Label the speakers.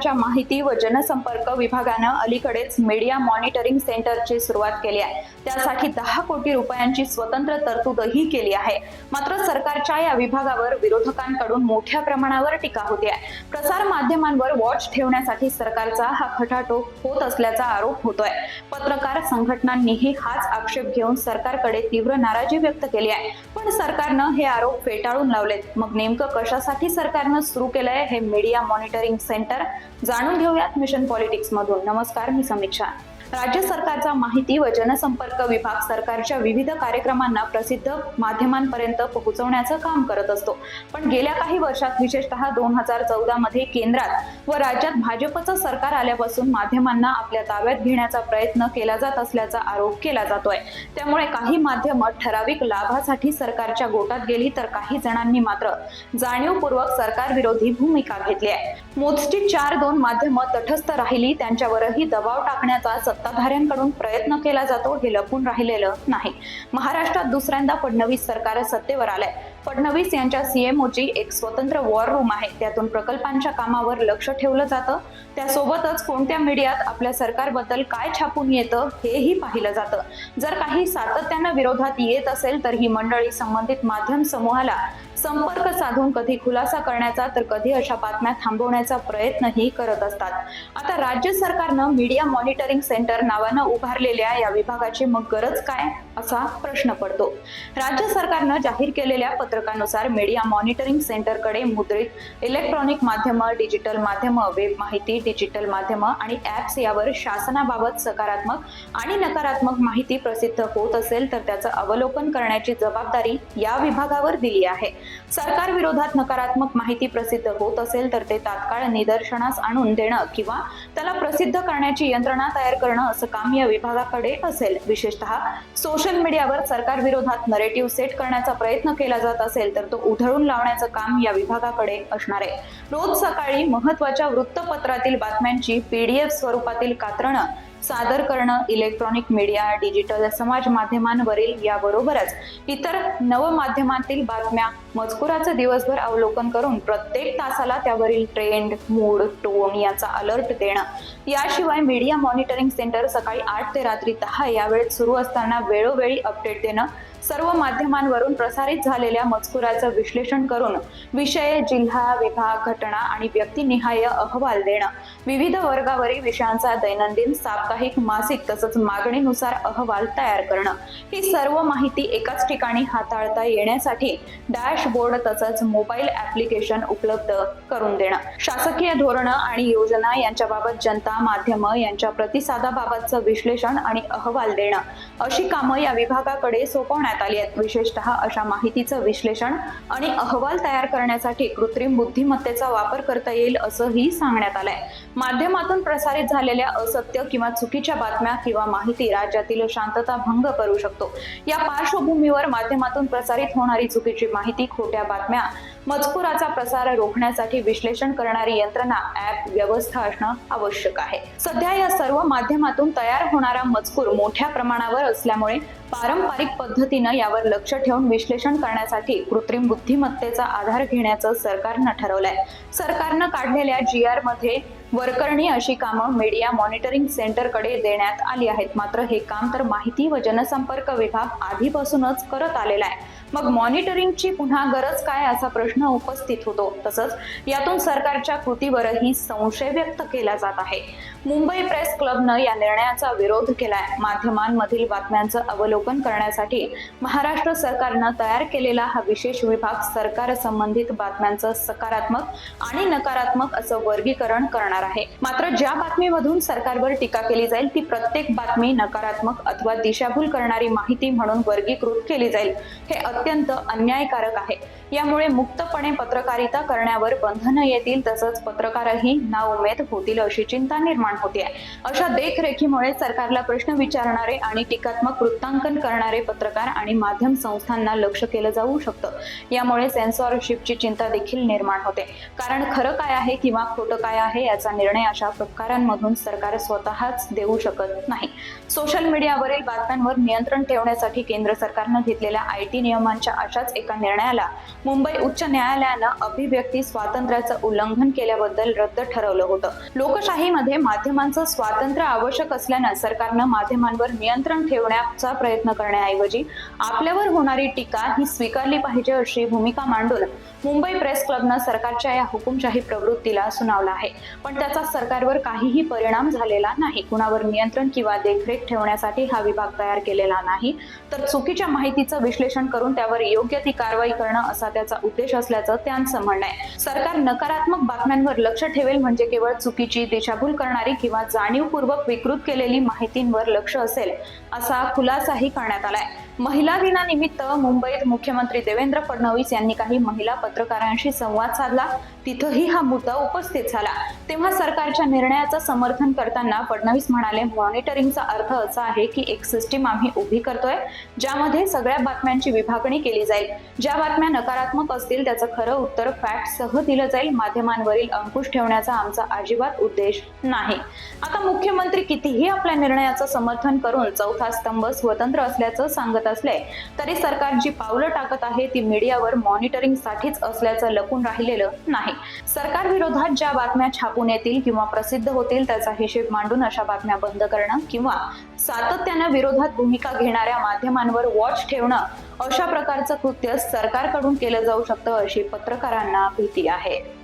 Speaker 1: सरकारच्या माहिती व जनसंपर्क विभागानं अलीकडेच मीडिया मॉनिटरिंग सेंटरची सुरुवात केली आहे. त्यासाठी दहा कोटी रुपयांची स्वतंत्र तरतूदही केली आहे. मात्र सरकारच्या या विभागावर विरोधकांकडून मोठ्या प्रमाणावर टीका होते आहे. प्रसार माध्यमांवर वॉच ठेवण्यासाठी सरकारचा हा खटाटोप होत असल्याचा आरोप होतोय. पत्रकार संघटनांनीही हाच आक्षेप घेऊन सरकारकडे तीव्र नाराजी व्यक्त केली आहे. पण सरकारनं हे आरोप फेटाळून लावलेत. मग नेमकं कशासाठी सरकारनं सुरू केलंय हे मीडिया मॉनिटरिंग सेंटर जाणून घेऊयात मिशन पॉलिटिक्स मधून नमस्कार मी समीक्षा. राज्य सरकारचा माहिती व जनसंपर्क विभाग सरकारच्या विविध कार्यक्रमांना प्रसिद्ध माध्यमांपर्यंत पोहोचवण्याचं काम करत असतो. पण गेल्या काही वर्षात विशेषतः दोन हजार चौदा मध्ये केंद्रात व राज्यात भाजपचं सरकार आल्यापासून माध्यमांना आपल्या ताब्यात घेण्याचा प्रयत्न केला जात असल्याचा आरोप केला जातोय. त्यामुळे काही माध्यमं ठराविक लाभासाठी सरकारच्या गोटात गेली तर काही जणांनी मात्र जाणीवपूर्वक सरकार विरोधी भूमिका घेतली आहे. मोजची चार दोन माध्यमं तटस्थ राहिली त्यांच्यावरही दबाव टाकण्याचा सत्ताधाऱ्यांकडून प्रयत्न केला जातो हे लपून राहिलेलं नाही. महाराष्ट्रात दुसऱ्यांदा फडणवीस सरकार सत्तेवर आलंय. फडणवीस यांच्या सीएमओची एक स्वतंत्र वॉर रूम आहे. त्यातून प्रकल्पांच्या कामावर लक्ष ठेवलं जातं. त्यासोबतच कोणत्या मीडियात आपल्या सरकारबद्दल काय छापून येतं हेही पाहिलं जातं. जर काही सातत्यानं विरोधात येत असेल तर ही मंडळी संबंधित माध्यम समूहाला संपर्क साधून कधी खुलासा करण्याचा तर कधी अशा बातम्या थांबवण्याचा प्रयत्नही करत असतात. आता राज्य सरकारनं मीडिया मॉनिटरिंग सेंटर नावानं उभारलेल्या या विभागाची मग गरज काय? असा प्रश्न पडतो. राज्य सरकारनं जाहीर केलेल्या पत्रकानुसार मीडिया मॉनिटरिंग सेंटरकडे मुद्रित इलेक्ट्रॉनिक माध्यमं डिजिटल माध्यमं वेब माहिती डिजिटल माध्यमं आणि ऍप्स यावर शासनाबाबत सकारात्मक आणि नकारात्मक माहिती प्रसिद्ध होत असेल तर त्याचं अवलोकन करण्याची जबाबदारी या विभागावर दिली आहे. सरकार विरोधात नकारात्मक माहिती प्रसिद्ध होत असेल तर ते तात्काळ निदर्शनास आणून देणं किंवा त्याला प्रसिद्ध करण्याची यंत्रणा तयार करणं असं काम या विभागाकडे असेल. विशेषतः सोशल मीडियावर सरकार विरोधात नरेटिव्ह सेट करण्याचा प्रयत्न केला जात असेल तर तो उधळून लावण्याचं काम या विभागाकडे असणार आहे. रोज सकाळी महत्त्वाच्या वृत्तपत्रातील बातम्यांची पीडीएफ स्वरूपातील कात्रणं सादर करणं इलेक्ट्रॉनिक मीडिया डिजिटल समाज माध्यमांवरील याबरोबरच इतर नवमाध्यमांतील बातम्या मजकुराचं दिवसभर अवलोकन करून प्रत्येक तासाला त्यावरील ट्रेंड मूड टोन याचा अलर्ट देणं. याशिवाय मीडिया मॉनिटरिंग सेंटर सकाळी आठ ते रात्री दहा या वेळेत सुरू असताना वेळोवेळी अपडेट देणं सर्व माध्यमांवरून प्रसारित झालेल्या मजकुराचं विश्लेषण करून विषय जिल्हा विभाग घटना आणि व्यक्तिनिहाय अहवाल देणं. विविध वर्गावरील विषयांचा दैनंदिन साप्ताहिक मासिक तसंच मागणीनुसार अहवाल तयार करणं. ही सर्व माहिती एकाच ठिकाणी हाताळता येण्यासाठी डॅशबोर्ड तसंच मोबाईल ऍप्लिकेशन उपलब्ध करून देणं. शासकीय धोरणं आणि योजना यांच्याबाबत जनता माध्यमं यांच्या प्रतिसादाबाबतचं विश्लेषण आणि अहवाल देणं. अशी कामं या विभागाकडे सोपवण्यात आली आहेत. विशेषतः अशा माहितीचं विश्लेषण आणि अहवाल तयार करण्यासाठी कृत्रिम बुद्धिमत्तेचा वापर करता येईल असंही सांगण्यात आलंय. माध्यमातून प्रसारित झालेल्या असत्य किंवा चुकीच्या बातम्या किंवा माहिती राज्यातील शांतता भंग करू शकतो. या पार्श्वभूमीवर माध्यमातून प्रसारित होणारी चुकीची माहिती खोट्या बातम्या मजकुराचा प्रसार रोखण्यासाठी विश्लेषण करणारी यंत्रणा ऍप व्यवस्था असणं आवश्यक आहे. सध्या या सर्व माध्यमातून तयार होणारा मजकूर मोठ्या प्रमाणावर असल्यामुळे पारंपरिक पद्धतीनं यावर लक्ष ठेवून विश्लेषण करण्यासाठी कृत्रिम बुद्धिमत्तेचा आधार घेण्याचं सरकारनं ठरवलंय. सरकारनं काढलेल्या जी आरमध्ये वरकरणी अशी कामं मीडिया मॉनिटरिंग सेंटरकडे देण्यात आली आहेत. मात्र हे काम तर माहिती व जनसंपर्क विभाग आधीपासूनच करत आलेला आहे. मग मॉनिटरिंगची पुन्हा गरज काय असा प्रश्न उपस्थित होतो. तसंच यातून सरकारच्या कृतीवरही संशय व्यक्त केला जात आहे. मुंबई प्रेस क्लबनं या निर्णयाचा विरोध केलाय. माध्यमांमधील बातम्यांचं अवलोकन करण्यासाठी महाराष्ट्र सरकारनं तयार केलेला हा विशेष विभाग सरकार संबंधित बातम्यांचं सकारात्मक आणि नकारात्मक असं वर्गीकरण करणार आहे. मात्र ज्या बातमीमधून सरकारवर टीका केली जाईल ती प्रत्येक बातमी नकारात्मक अथवा दिशाभूल करणारी माहिती म्हणून वर्गीकृत केली जाईल. हे अत्यंत अन्यायकारक आहे. यामुळे मुक्तपणे पत्रकारिता करण्यावर बंधनं येतील तसंच पत्रकारही नाउमेद होतील अशी चिंता निर्माण होते. अशा देखरेखीमुळे सरकारला प्रश्न विचारणारे आणि टीकात्मक वृत्तांकन करणारे पत्रकार आणि माध्यम संस्थांना लक्ष केलं जाऊ शकतं. यामुळे सेन्सॉरशिपची चिंता देखील निर्माण होते. कारण खरं काय आहे किंवा खोटं काय आहे याचा करण्याचा निर्णय अशा प्रकारांमधून सरकार स्वतःच देऊ शकत नाही. सोशल मीडियावरील बातम्यांवर नियंत्रण ठेवण्यासाठी केंद्र सरकारनं घेतलेल्या आय टी नियमांच्या अशाच एका निर्णयाला मुंबई उच्च न्यायालयानं अभिव्यक्ती स्वातंत्र्याचं उल्लंघन केल्याबद्दल रद्द ठरवलं होतं. लोकशाहीमध्ये माध्यमांचं स्वातंत्र्य आवश्यक असल्यानं सरकारनं माध्यमांवर नियंत्रण ठेवण्याचा प्रयत्न करण्याऐवजी आपल्यावर होणारी टीका ही स्वीकारली पाहिजे अशी भूमिका मांडून मुंबई प्रेस क्लबनं सरकारच्या या हुकुमशाही प्रवृत्तीला सुनावला आहे. पण त्याचा सरकारवर काहीही परिणाम झालेला नाही. कुणावर नियंत्रण किंवा देखरेख ठेवण्यासाठी हा विभाग तयार केलेला नाही. तर चुकीच्या माहितीचं विश्लेषण करून त्यावर योग्य ती कारवाई करणं असा त्याचा उद्देश असल्याचं त्यांचं म्हणणं आहे. सरकार नकारात्मक बातम्यांवर लक्ष ठेवेल म्हणजे केवळ चुकीची दिशाभूल करणारी किंवा जाणीवपूर्वक विकृत केलेली माहितींवर लक्ष असेल असा खुलासाही करण्यात आलाय. महिला दिनानिमित्त मुंबईत मुख्यमंत्री देवेंद्र फडणवीस यांनी काही महिला पत्रकारांशी संवाद साधला. तिथंही हा मुद्दा उपस्थित झाला. तेव्हा सरकारच्या निर्णयाचं समर्थन करताना फडणवीस म्हणाले मॉनिटरिंगचा अर्थ असा आहे की एक सिस्टीम आम्ही उभी करतोय ज्यामध्ये सगळ्या बातम्यांची विभागणी केली जाईल. ज्या बातम्या नकारात्मक असतील त्याचं खरं उत्तर फॅक्ट सह दिलं जाईल. माध्यमांवरील अंकुश ठेवण्याचा आमचा अजिबात उद्देश नाही. आता मुख्यमंत्री कितीही आपल्या निर्णयाचं समर्थन करून चौथा स्तंभ स्वतंत्र असल्याचं सांगत असले तरी सरकार जी पावलं टाकत आहे ती मीडियावर मॉनिटरिंग साठीच असल्याचं लपून राहिलेलं नाही. सरकार विरोधात ज्या बातम्या छापून येतील किंवा प्रसिद्ध होतील त्याचा हिशेब मांडून अशा बातम्या बंद करणं किंवा सातत्यानं विरोधात भूमिका घेणाऱ्या माध्यमांवर वॉच ठेवणं अशा प्रकारचं कृत्य सरकारकडून केलं जाऊ शकतं अशी पत्रकारांना भीती आहे.